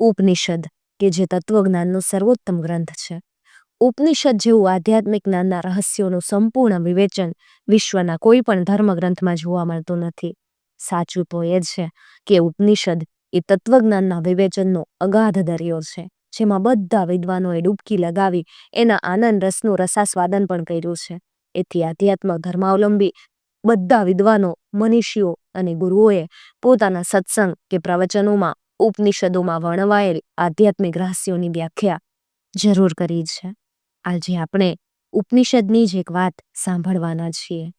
ઉપનિષદ, કે જે તત્વજ્ઞાનનો સર્વોત્તમ ગ્રંથ છે. ઉપનિષદ જેવું આધ્યાત્મિક જ્ઞાનના રહસ્યોનું સંપૂર્ણ વિવેચન વિશ્વના કોઈ પણ ધર્મગ્રંથમાં જોવા મળતું નથી. સાચું તો એ છે કે ઉપનિષદ એ તત્વજ્ઞાનના વિવેચનનો અગાધ દરિયો છે, જેમાં બધા વિદ્વાનોએ ડૂબકી લગાવી એના આનંદ રસનું રસાસ્વાદન પણ કર્યું છે. એથી આધ્યાત્મ ધર્માવલંબી બધા વિદ્વાનો, મનીષીઓ અને ગુરુઓએ પોતાના સત્સંગ કે પ્રવચનોમાં ઉપનિષદોમાં વર્ણવાયેલ આધ્યાત્મિક રહસ્યોની વ્યાખ્યા જરૂર કરી છે. આજે આપણે ઉપનિષદની જ એક વાત સાંભળવાના છીએ.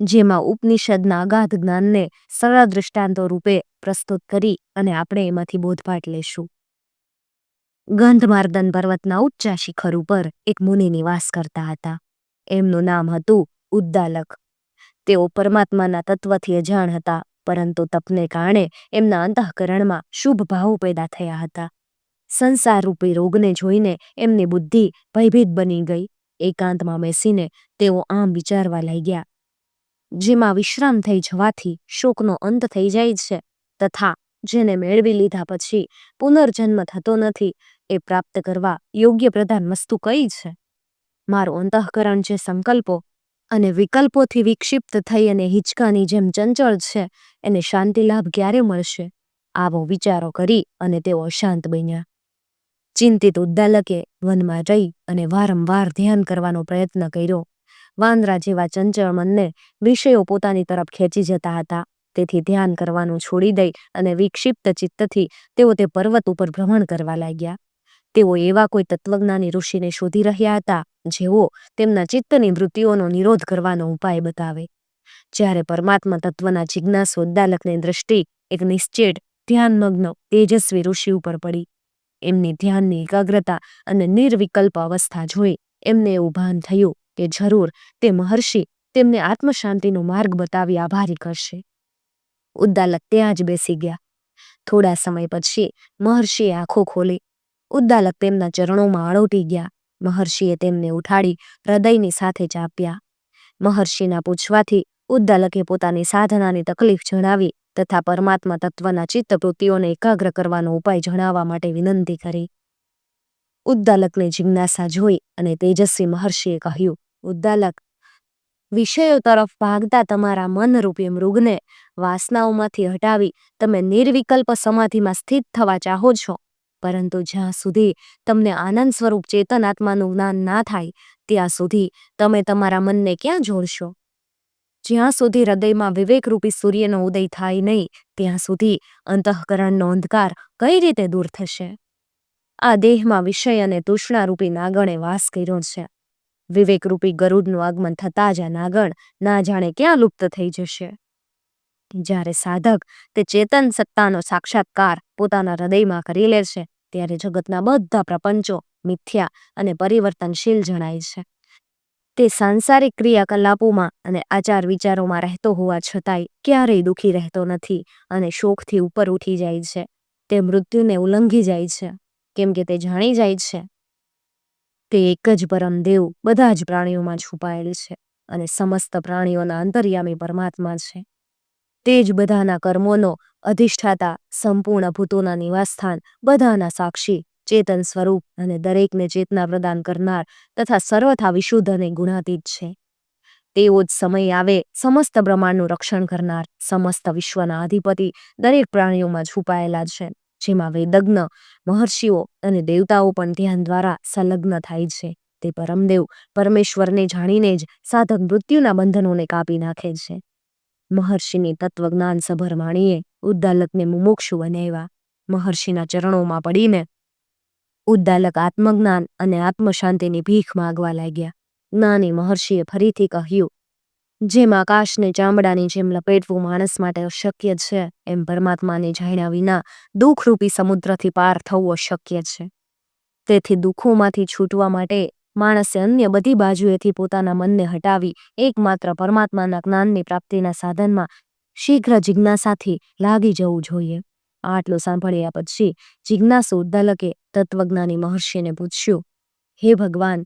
જેમાં ઉપનિષદના અગાધ જ્ઞાનને સરળ દૃષ્ટાંતો રૂપે પ્રસ્તુત કરી અને આપણે એમાંથી બોધપાઠ લેશું. ગંધમાર્દન પર્વતના ઉચ્ચા શિખર ઉપર એક મુનિ નિવાસ કરતા હતા. એમનું નામ હતું ઉદ્દાલક. તેઓ પરમાત્માના તત્વથી અજાણ હતા પરંતુ તપને કારણે એમના અંતઃકરણમાં શુભ ભાવો પેદા થયા હતા. સંસારરૂપી રોગને જોઈને એમની બુદ્ધિ ભયભીત બની ગઈ. એકાંતમાં બેસીને તેઓ આમ વિચારવા લાગ્યા, જેમાં વિશ્રામ થઈ જવાથી શોકનો અંત થઈ જાય છે તથા જેને મેળવી લીધા પછી પુનર્જન્મ થતો નથી, એ પ્રાપ્ત કરવા યોગ્ય પ્રધાન વસ્તુ કઈ છે? મારું અંતઃકરણ જે સંકલ્પો અને વિકલ્પોથી વિક્ષિપ્ત થઈ અને હિંચકાની જેમ ચંચળ છે, એને શાંતિ લાભ ક્યારે મળશે? આવો વિચારો કરી અને તેઓ અશાંત બન્યા. ચિંતિત ઉદ્દાલકે વનમાં રહી અને વારંવાર ધ્યાન કરવાનો પ્રયત્ન કર્યો. વાંદરા જેવા ચંચળ મનને વિષયો પોતાની તરફ ખેંચી જતા હતા. તેથી ધ્યાન કરવાનું છોડી દઈ અને વિક્ષિપ્ત ચિત્તથી તેઓ તે પર્વત ઉપર ભ્રમણ કરવા લાગ્યા. તેઓ એવા કોઈ તત્વજ્ઞાની ઋષિને શોધી રહ્યા હતા, જેઓ તેમના ચિત્તની વૃત્તિઓનો નિરોધ કરવાનો ઉપાય બતાવે. જ્યારે પરમાત્મા તત્વના જિજ્ઞાસ ઉદ્દાલકની દ્રષ્ટિ, એક નિશ્ચેટ ધ્યાનમગ્ન, તેજસ્વી ઋષિ ઉપર પડી. એમની ધ્યાનની એકાગ્રતા અને નિર્વિકલ્પ અવસ્થા જોઈ એમને એવું ભાન થયું કે જરૂર તે મહર્ષિ તેમને આત્મશાંતિનો માર્ગ બતાવી આભારી કરશે. ઉદ્દાલક ત્યાં જ બેસી ગયા. થોડા સમય પછી મહર્ષિએ આંખો ખોલી ઉદ્દાલક તેમના ચરણોમાં આળોટી ગયા. મહર્ષિએ તેમને ઉઠાડી હૃદયની સાથે ચાપ્યા મહર્ષિના પૂછવાથી ઉદ્દાલકે પોતાની સાધનાની તકલીફ જણાવી તથા પરમાત્મા તત્વના ચિત્તવૃત્તિઓને એકાગ્ર કરવાનો ઉપાય જણાવવા માટે વિનંતી કરી. ઉદ્દાલકને જિજ્ઞાસા જોઈ અને તેજસ્વી મહર્ષિએ કહ્યું, ઉદ્દાલક, વિષયો તરફ ભાગતા તમારા મનરૂપી મૃગને વાસનાઓમાંથી હટાવી તમે નિર્વિકલ્પ સમાધિમાં સ્થિત થવા ચાહો છો. પરંતુ જ્યાં સુધી તમને આનંદ સ્વરૂપ ચેતન આત્માનું જ્ઞાન ના થાય, ત્યાં સુધી તમે તમારા મનને ક્યાં જોડશો? જ્યાં સુધી હૃદયમાં વિવેકરૂપી સૂર્યનો ઉદય થાય નહીં, ત્યાં સુધી અંતઃકરણનો અંધકાર કઈ રીતે દૂર થશે? આ દેહમાં વિષય અને તૃષ્ણારૂપી નાગણે વાસ કર્યો છે. વિવેકરૂપી ગરુડનું આગમન થતાં જ આ નાગણ ના જાણે ક્યાં લુપ્ત થઈ જશે? જ્યારે સાધક તે ચેતન સત્તાનો સાક્ષાત્કાર પોતાના હૃદયમાં કરી લે છે, ત્યારે જગતના બધા પ્રપંચો મિથ્યા અને પરિવર્તનશીલ જણાય છે. તે સાંસારિક ક્રિયાકલાપોમાં અને આચાર વિચારોમાં રહેતો હોવા છતાંય ક્યારેય દુઃખી રહેતો નથી અને શોકથી ઉપર ઉઠી જાય છે. તે મૃત્યુને ઉલ્લંઘી જાય છે. કેમ કે તે જાણી જાય છે. તે એક જ પરમ દેવ બધા જ પ્રાણીઓમાં છુપાયેલ છે અને સમસ્ત પ્રાણીઓના અંતર્યામી પરમાત્મા છે. તે જ બધાના કર્મોનો અધિષ્ઠાતા, સંપૂર્ણ ભૂતોના નિવાસસ્થાન, બધાના સાક્ષી, ચેતન સ્વરૂપ અને દરેકને ચેતના પ્રદાન કરનાર તથા સર્વથા વિશુદ્ધ અને ગુણાતીત છે. તેવો જ સમય આવે સમસ્ત બ્રહ્માંડનું રક્ષણ કરનાર, સમસ્ત વિશ્વના અધિપતિ દરેક પ્રાણીઓમાં છુપાયેલા છે, જેમાં વેદજ્ઞ, મહર્ષિઓ અને દેવતાઓ પણ ધ્યાન દ્વારા સંલગ્ન થાય છે. તે પરમદેવ પરમેશ્વરને જાણીને જ સાધક મૃત્યુના બંધનોને કાપી નાખે છે. મહર્ષિની તત્વજ્ઞાન સભર વાણીએ ઉદ્દાલકને મુમોક્ષુ બનાવ્યા. મહર્ષિના ચરણોમાં પડીને ઉદ્દાલક આત્મજ્ઞાન અને આત્મશાંતિની ભીખ માગવા લાગ્યા. જ્ઞાની મહર્ષિએ ફરીથી કહ્યું, જેમ આકાશને ચામડાની જેમ લપેટવું માણસ માટે અશક્ય છે, એમ પરમાત્માને જાણ્યા વિના દુઃખરૂપી સમુદ્રથી પાર થવું અશક્ય છે. તેથી દુઃખોમાંથી છૂટવા માટે માણસે અન્ય બધી બાજુએથી પોતાના મનને હટાવી એકમાત્ર પરમાત્માના જ્ઞાનની પ્રાપ્તિના સાધનમાં શીઘ્ર જિજ્ઞાસાથી લાગી જવું જોઈએ. આટલું સાંભળ્યા પછી જિજ્ઞાસુ ઉદ્દાલકે તત્વજ્ઞાની મહર્ષિને પૂછ્યું, હે ભગવાન,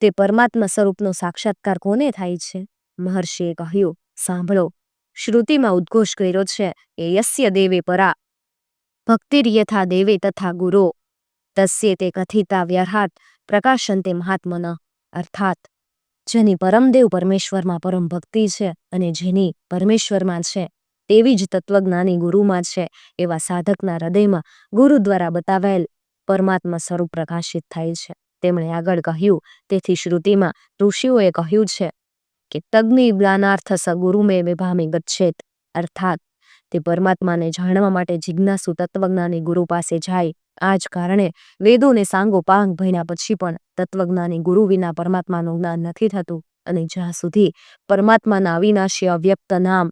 તે પરમાત્મા સ્વરૂપનો સાક્ષાત્કાર કોને થાય છે? મહર્ષિએ કહ્યું, સાંભળો, શ્રુતિમાં ઉદ્ઘોષ કર્યો છે, એ યસ્ય દેવે પરા, ભક્તિર્યથા દેવે તથા ગુરો, તસ્ય તે કથિતા વ્યર્હાત પ્રકાશંતે મહાત્મન, અર્થાત જેની પરમદેવ પરમેશ્વરમાં પરમ ભક્તિ છે અને જેની પરમેશ્વરમાં છે તેવી જ તત્વજ્ઞાની ગુરુમાં છે એવા સાધકના હૃદયમાં ગુરુ દ્વારા બતાવેલ પરમાત્મા સ્વરૂપ પ્રકાશિત થાય છે. તેમણે આગળ કહ્યું, તેથી શ્રુતિમાં ઋષિઓએ કહ્યું છે કે તગ્નિ જ્ઞાનાર્થ સ ગુરુમે વિભામી ગચ્છેત, અર્થાત તે પરમાત્માને જાણવા માટે જિજ્ઞાસુ તત્વજ્ઞાની ગુરુ પાસે જાય. આ જ કારણે વેદોને સાંગો પાંગ ભણ્યા પછી પણ તત્વજ્ઞાની ગુરુ વિના પરમાત્માનું જ્ઞાન નથી થતું અને જ્યાં સુધી પરમાત્માના અવિનાશી અવ્યક્ત નામ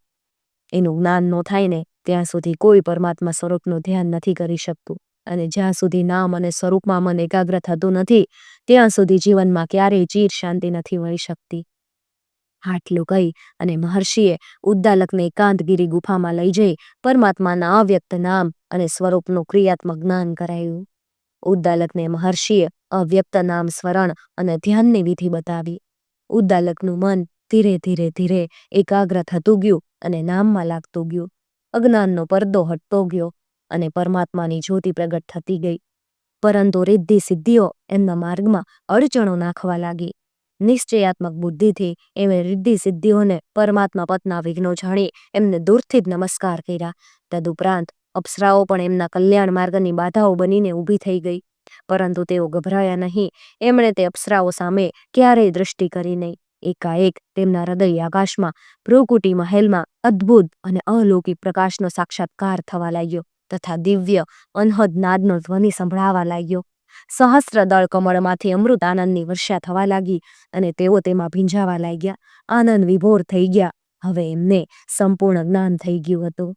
એનું જ્ઞાન ન થાય ને ત્યાં સુધી કોઈ પરમાત્મા સ્વરૂપનું ધ્યાન નથી કરી શકતું. અને જ્યાં સુધી નામ અને સ્વરૂપમાં મન એકાગ્ર થતું નથી, ત્યાં સુધી જીવનમાં ક્યારેય ચીર શાંતિ નથી મળી શકતી. આટલું કહી અને મહર્ષિએ ઉદ્દાલકને એકાંતગીરી ગુફામાં લઈ જઈ પરમાત્માના અવ્યક્ત નામ અને સ્વરૂપનું ક્રિયાત્મક જ્ઞાન કરાયું. ઉદ્દાલકને મહર્ષિએ અવ્યક્ત નામ સ્મરણ અને ધ્યાનની વિધિ બતાવી. ઉદ્દાલકનું મન ધીરે ધીરે ધીરે એકાગ્ર થતું ગયું અને નામમાં લાગતું ગયું. અજ્ઞાનનો પરદો હટતો ગયો અને પરમાત્માની જ્યોતિ પ્રગટ થતી ગઈ. પરંતુ રિદ્ધિ સિદ્ધિઓ એમના માર્ગમાં અડચણો નાખવા લાગી. નિશ્ચયાત્મક બુદ્ધિથી એમણે રિદ્ધિ સિદ્ધિઓને પરમાત્મા પતના વિઘ્નો જાણી એમને દૂરથી જ નમસ્કાર કર્યા. તદુપરાંત અપ્સરાઓ પણ એમના કલ્યાણ માર્ગની બાધાઓ બનીને ઊભી થઈ ગઈ. પરંતુ તેઓ ગભરાયા નહીં. એમણે તે અપ્સરાઓ સામે ક્યારેય દૃષ્ટિ કરી નહીં. એકાએક તેમના હૃદય આકાશમાં ભ્રુકુટી મહેલમાં અદ્ભુત અને અલૌકિક પ્રકાશનો સાક્ષાત્કાર થવા લાગ્યો તથા દિવ્ય, અનહદ નાદનો ધ્વનિ સંભળાવા લાગ્યો. સહસ્ત્ર દળ કમળમાંથી અમૃત આનંદની વર્ષા થવા લાગી અને તેઓ તેમાં ભીંજાવા લાગ્યા. આનંદ વિભોર થઈ ગયા. હવે એમને સંપૂર્ણ જ્ઞાન થઈ ગયું હતું.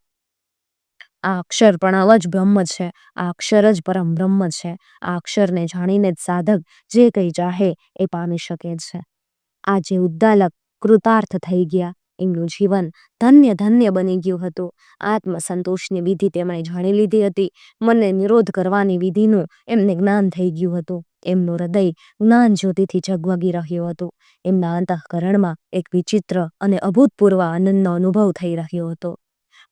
આ અક્ષર પ્રણવ જ બ્રહ્મ છે. આ અક્ષર જ પરમ બ્રહ્મ છે. આ અક્ષરને જાણીને જ સાધક જે કંઈ ચાહે એ પામી શકે છે. આજે ઉદ્દાલક કૃતાર્થ થઈ ગયા. એમનું જીવન ધન્ય ધન્ય બની ગયું હતું. આત્મસંતોષની વિધિ તેમણે જાણી લીધી હતી. મનને નિરોધ કરવાની વિધિનું એમને જ્ઞાન થઈ ગયું હતું. એમનું હૃદય જ્ઞાન જ્યોતિથી ઝગમગી રહ્યું હતું. એમના અંતઃકરણમાં એક વિચિત્ર અને અભૂતપૂર્વ આનંદનો અનુભવ થઈ રહ્યો હતો.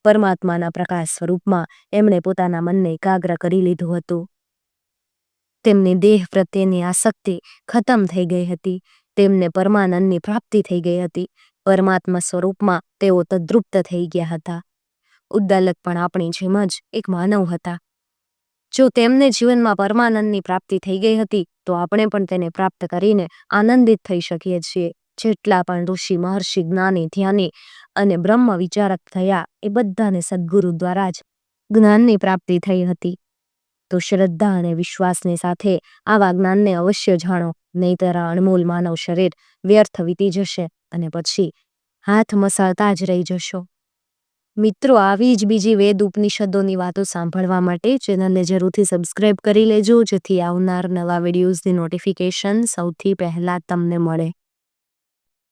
પરમાત્માના પ્રકાશ સ્વરૂપમાં એમણે પોતાના મનને એકાગ્ર કરી લીધું હતું. તેમની દેહ પ્રત્યેની આસક્તિ ખતમ થઈ ગઈ હતી. તેમને પરમાનંદની પ્રાપ્તિ થઈ ગઈ હતી. પરમાત્મા સ્વરૂપમાં તેઓ તદ્રુપ્ત થઈ ગયા હતા. ઉદ્દાલક પણ આપણી જેમ જ એક માનવ હતા. જો તેમને જીવનમાં પરમાનંદની પ્રાપ્તિ થઈ ગઈ હતી, તો આપણે પણ તેને પ્રાપ્ત કરીને આનંદિત થઈ શકીએ છીએ. જેટલા પણ ઋષિ, મહર્ષિ, જ્ઞાની, ધ્યાની અને બ્રહ્મ વિચારક થયા, એ બધાને સદગુરુ દ્વારા જ જ્ઞાનની પ્રાપ્તિ થઈ હતી. તો શ્રદ્ધા અને વિશ્વાસની સાથે આવા જ્ઞાનને અવશ્ય જાણો, નહીતર આ અણમોલ માનવ શરીર વ્યર્થ વીતી જશે. અને પછી હાથ મસાળતા જ રહી જશો. મિત્રો, આવી જ બીજી વેદ ઉપનિષદોની વાતો સાંભળવા માટે ચેનલને જરૂરથી સબસ્ક્રાઇબ કરી લેજો, જેથી આવનાર નવા વિડીયોઝની નોટિફિકેશન સૌથી પહેલાં તમને મળે.